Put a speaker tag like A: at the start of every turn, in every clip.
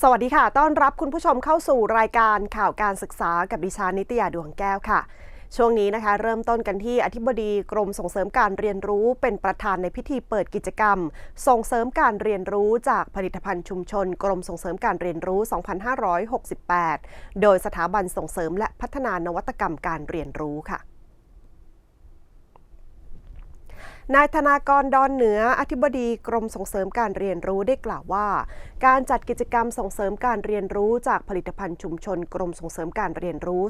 A: สวัสดีค่ะ ต้อนรับคุณผู้ชมเข้าสู่รายการข่าวการศึกษากับดิฉันนิตยาดวงแก้วค่ะ ช่วงนี้นะคะ เริ่มต้นกันที่อธิบดีกรมส่งเสริมการเรียนรู้เป็นประธานในพิธีเปิดกิจกรรม ส่งเสริมการเรียนรู้จากผลิตภัณฑ์ชุมชน กรมส่งเสริมการเรียนรู้ 2568 โดยสถาบันส่งเสริมและพัฒนานวัตกรรมการเรียนรู้ค่ะ นายธนากรดอนเหนืออธิบดีกรมส่งเสริมการเรียนรู้ได้กล่าวว่า การจัดกิจกรรมส่งเสริมการเรียนรู้จากผลิตภัณฑ์ชุมชนกรมส่งเสริมการเรียนรู้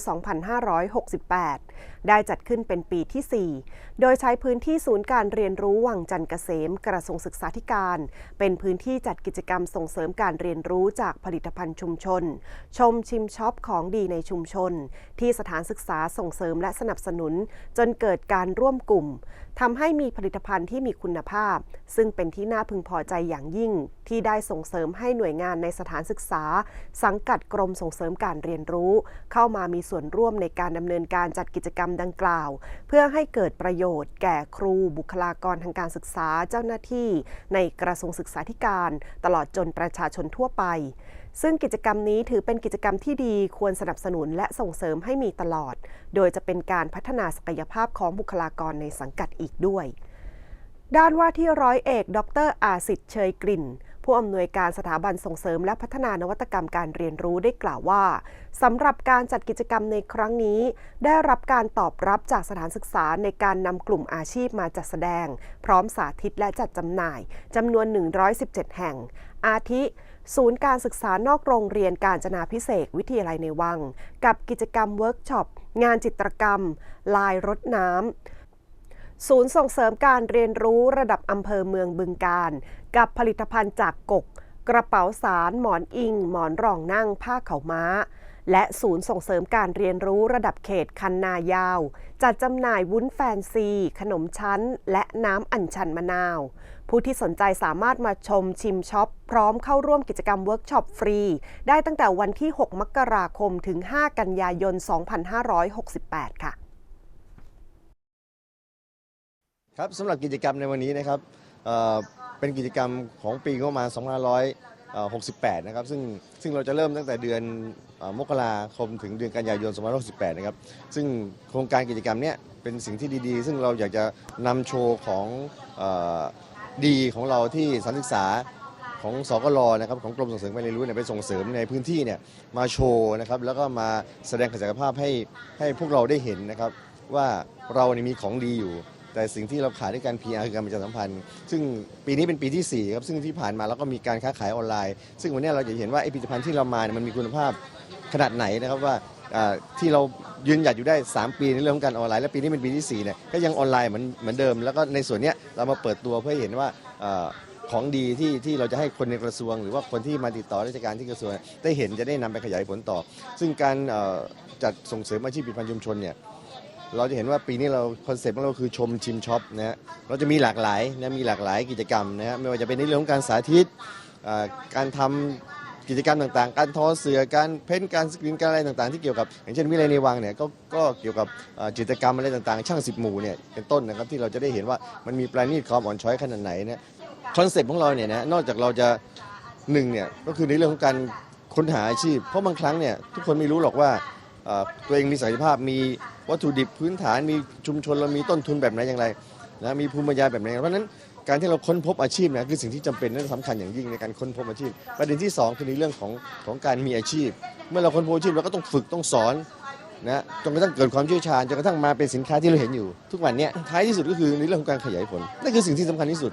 A: 2568 ได้จัดขึ้นเป็นปีที่ 4 โดยใช้พื้นที่ศูนย์การเรียนรู้วังจันทร์เกษมกระทรวงศึกษาธิการ เป็นพื้นที่จัดกิจกรรมส่งเสริมการเรียนรู้จากผลิตภัณฑ์ชุมชน ชมชิมช็อปของดีในชุมชน ที่สถานศึกษาส่งเสริมและสนับสนุน จนเกิดการร่วมกลุ่มทำให้มีผลิตภัณฑ์ที่มีคุณภาพ ซึ่งเป็นที่น่าพึงพอใจอย่างยิ่ง ที่ได้ส่งเสริมให้หน่วยงานในสถานศึกษา สังกัดกรมส่งเสริมการเรียนรู้ เข้ามามีส่วนร่วมในการดำเนินการจัดกิจกรรมดังกล่าว เพื่อให้เกิดประโยชน์ แก่ครูบุคลากรทางการศึกษาเจ้าหน้าที่ ในกระทรวงศึกษาธิการ ตลอดจนประชาชนทั่วไปซึ่งกิจกรรมนี้ถือเป็นกิจกรรมที่ดีควรสนับสนุนและส่งเสริมให้มีตลอด โดยจะเป็นการพัฒนาศักยภาพของบุคลากรในสังกัดอีกด้วย ด้านว่าที่ร้อยเอก ดร อาสิทธิ์เชยกลิ่น ผู้อำนวยการสถาบันส่งเสริมและพัฒนานวัตกรรมการเรียนรู้ได้กล่าวว่าสำหรับการจัดกิจกรรมในครั้งนี้ ได้รับการตอบรับจากสถานศึกษาในการนำกลุ่มอาชีพมาจัดแสดง พร้อมสาธิตและจัดจำหน่ายจำนวน 117 แห่ง อาทิ ศูนย์การศึกษานอกโรงเรียนการจนาพิเศษวิทยาลัยในวัง กับกิจกรรมเวิร์กช็อปงานจิตรกรรม ลายรถน้ำ ศูนย์ส่งเสริมการเรียนรู้ระดับอำเภอเมืองบึงการ กับผลิตภัณฑ์จากกก กระเป๋าสารหมอนอิง หมอนรองนั่งผ้าเขาม้า และศูนย์ส่งเสริมการเรียนรู้ระดับเขตคันนายาว จัดจำหน่ายวุ้นแฟนซี ขนมชั้น และน้ำอัญชันมะนาว ผู้ที่สนใจสามารถมาชมชิมช็อป พร้อมเข้าร่วมกิจกรรมเวิร์กช็อปฟรี ได้ตั้งแต่วันที่ 6 มกราคมถึง 5 กันยายน 2568 ค่ะ
B: ครับสำหรับกิจกรรมในวันนี้นะครับเเป็นกิจกรรมของปีงบประมาณ 2568 นะครับ ซึ่งซึ่งเราจะเริ่มตั้งแต่เดือนอมกราคมถึงเดือนกันยายน 2568 นะครับ ซึ่งโครงการกิจกรรมเนี้ยเป็นสิ่งที่ดีๆ ซึ่งเราอยากจะนำโชว์ของอดีของเราที่สถานศึกษาของสกลนะครับของกรมส่งเสริมการเรียนรู้เนี่ยไปส่งเสริมในพื้นที่เนี่ยมาโชว์นะครับแล้วก็มาแสดงศักยภาพให้ให้พวกเราได้เห็นนะครับว่าเราเนี่ยมีของดีอยู่ แต่สิ่งที่เราขาดด้วยการ PR คือการประชาสัมพันธ์ ซึ่งปีนี้เป็นปีที่ 4 ครับ ซึ่งที่ผ่านมาเราก็มีการค้าขายออนไลน์ ซึ่งวันนี้เราจะเห็นว่าไอผลิตภัณฑ์ที่เรามาเนี่ยมันมีคุณภาพขนาดไหนนะครับว่าที่เรายืนหยัดอยู่ได้ 3 ปีในเรื่องของการออนไลน์ และปีนี้เป็นปีที่4เนี่ยก็ยังออนไลน์เหมือนเหมือนเดิม แล้วก็ในส่วนนี้เรามาเปิดตัวเพื่อเห็นว่าอของดีที่ที่เราจะให้คนในกระทรวง หรือว่าคนที่มาติดต่อราชการที่กระทรวงได้เห็นจะได้นำไปขยายผลต่อ ซึ่งการจัดส่งเสริมอาชีพผลิตภัณฑ์ชุมชนเนี่ย เราจะเห็นว่าปีนี้เราคอนเซ็ปต์ของเราคือชมชิมช็อปนะฮะเราจะมีหลากหลายนะมีหลากหลายกิจกรรมนะฮะไม่ว่าจะเป็นในเรื่องของการสาธิตอ่าการทำกิจกรรมต่างๆ การทอเสือการเพ้นท์การสกรีนการอะไรต่างๆ ที่เกี่ยวกับ อย่างเช่นวิเลยในวังเนี่ยก็ก็เกี่ยวกับอ่าจิตรกรรมอะไรต่างๆ ช่างสิบหมู่เนี่ยเป็นต้นนะครับที่เราจะได้เห็นว่ามันมีประณีตความอ่อนช้อยขนาดไหนนะคอนเซ็ปต์ของเราเนี่ยนะนอกจากเราจะ หนึ่งเนี่ยก็คือในเรื่องของการค้นหาอาชีพ เพราะบางครั้งเนี่ยทุกคนไม่รู้หรอกว่า ตัวเองมีศักยภาพมีวัตถุดิบพื้นฐานมีชุมชนเรามีต้นทุนแบบไหนอย่างไรนะมีภูมิปัญญาแบบไหนเพราะฉะนั้นการที่เราค้นพบอาชีพนะคือสิ่งที่จำเป็นและสำคัญอย่างยิ่งในการค้นพบอาชีพ ประเด็นที่สองคือในเรื่องของของการมีอาชีพ เมื่อเราค้นพบอาชีพเราก็ต้องฝึกต้องสอนนะจนกระทั่งเกิดความเชี่ยวชาญจนกระทั่งมาเป็นสินค้าที่เราเห็นอยู่ ทุกวันนี้ท้ายที่สุดก็คือในเรื่องของการขยายผลนั่นคือสิ่งที่สำคัญที่สุด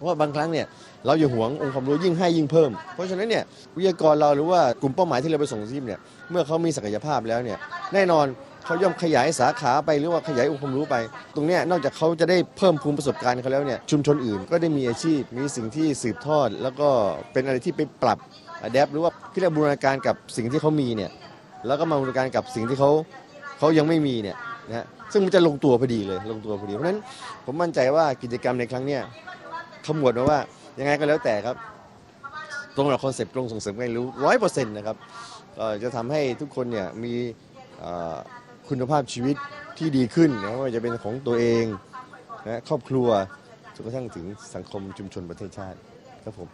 B: เพราะว่าบางครั้งเนี่ยเราอย่าหวงองค์ความรู้ยิ่งให้ยิ่งเพิ่ม เพราะฉะนั้นเนี่ยวิทยากรเราหรือว่ากลุ่มเป้าหมายที่เราไปส่งทีมเนี่ยเมื่อเขามีศักยภาพแล้วเนี่ยแน่นอนเขาย่อมขยายสาขาไปหรือว่าขยายองค์ความรู้ไป ตรงนี้นอกจากเขาจะได้เพิ่มภูมิประสบการณ์เขาแล้วเนี่ยชุมชนอื่นก็ได้มีอาชีพมีสิ่งที่สืบทอด แล้วก็เป็นอะไรที่ไปปรับอะแดปหรือว่าที่เรียกบูรณาการกับสิ่งที่เขามีเนี่ยแล้วก็มาบูรณาการกับสิ่งที่เขาเขายังไม่มีเนี่ยนะฮะซึ่งมันจะลงตัวพอดีเลยลงตัวพอดีเพราะฉะนั้นผมมั่นใจว่ากิจกรรมในครั้งเนี้ย ขมวดมาว่ายังไงก็แล้วแต่ครับ ตรงกับคอนเซปต์ตรงส่งเสริมการเรียนรู้ร้อยเปอร์เซ็นต์นะครับก็จะทำให้ทุกคนเนี่ยมีคุณภาพชีวิตที่ดีขึ้นนะไม่ว่าจะเป็นของตัวเองนะครอบครัวจนกระทั่งถึงสังคมชุมชนประเทศชาติครับผม